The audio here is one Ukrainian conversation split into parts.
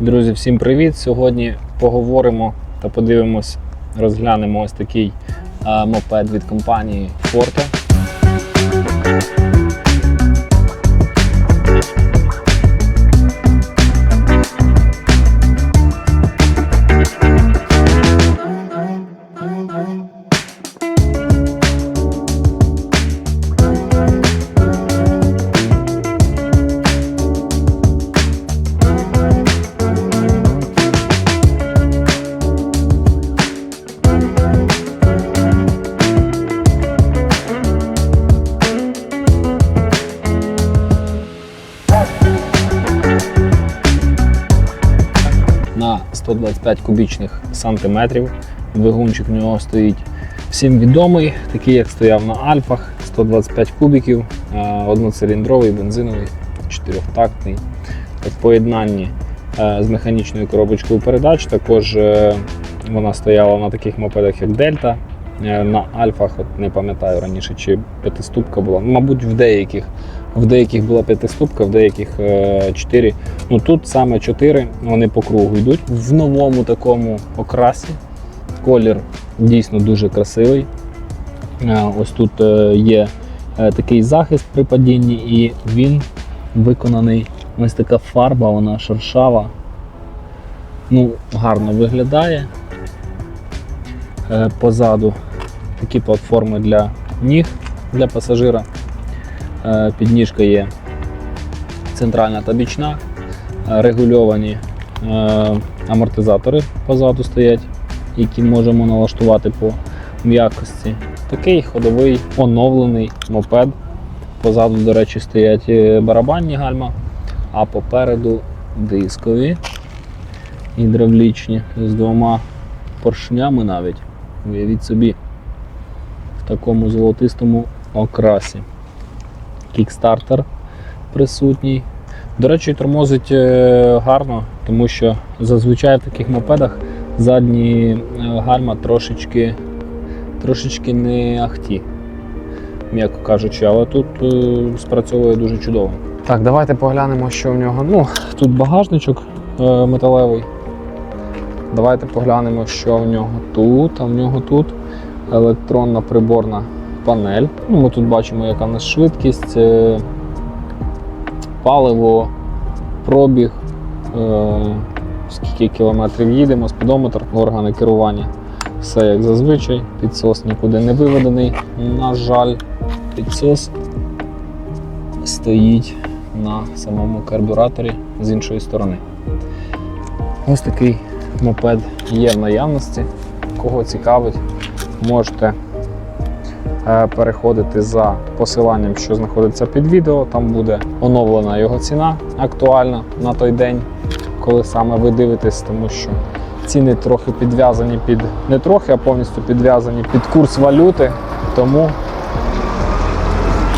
Друзі, всім привіт! Сьогодні поговоримо та подивимось, розглянемо ось такий мопед від компанії Forte. 125 кубічних сантиметрів. Двигунчик в нього стоїть всім відомий, такий як стояв на Альфах, 125 кубіків, е, одноциліндровий, бензиновий, чотирьохтактний. В поєднанні е, з механічною коробочкою передач. Також е, вона стояла на таких мопедах, як Дельта. Е, На Альфах, от не пам'ятаю раніше, чи п'ятиступка була. Мабуть, в деяких. В деяких була п'ятиступка, в деяких е, чотири. Ну тут саме 4, вони по кругу йдуть в новому такому окрасі. Колір дійсно дуже красивий. Е, Ось тут є такий захист при падінні, і він виконаний. Ось така фарба, вона шершава. Ну, гарно виглядає. Е, Позаду такі платформи для ніг для пасажира. Е, Підніжка є центральна та бічна, Е, регульовані амортизатори позаду стоять, які можемо налаштувати по м'якості. Такий ходовий оновлений мопед. Позаду, до речі, стоять барабанні гальма, а попереду дискові гідравлічні з двома поршнями навіть. Уявіть собі, в такому золотистому окрасі. Кікстартер присутній. До речі, тормозить е, гарно, тому що зазвичай в таких мопедах задні е, гальма трошечки, трошечки не ахті, м'яко кажучи, але тут е, спрацьовує дуже чудово. Так, давайте поглянемо, що в нього. Ну, тут багажничок металевий. Давайте поглянемо, що в нього тут, а в нього тут електронна приборна панель. Ну, ми тут бачимо, яка в нас швидкість, е, паливо, пробіг, е, скільки кілометрів їдемо, спідометр, органи керування. Все як зазвичай, підсос нікуди не виведений. На жаль, підсос стоїть на самому карбюраторі з іншої сторони. Ось такий мопед є в наявності. Кого цікавить, можете е, переходити за посиланням, що знаходиться під відео. Там буде оновлена його ціна актуальна на той день, коли саме ви дивитесь, тому що ціни трохи підв'язані під не трохи, а повністю підв'язані під курс валюти. Тому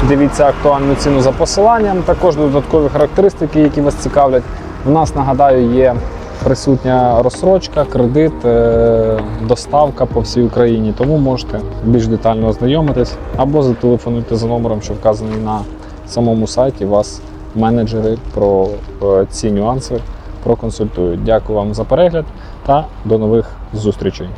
дивіться актуальну ціну за посиланням. Також додаткові характеристики, які вас цікавлять. У нас нагадаю є присутня розсрочка, кредит, е, доставка по всій Україні. Тому можете більш детально ознайомитись або зателефонуйте за номером, що вказаний на самому сайті. Вас менеджери про е, ці нюанси проконсультують. Дякую вам за перегляд та до нових зустрічей.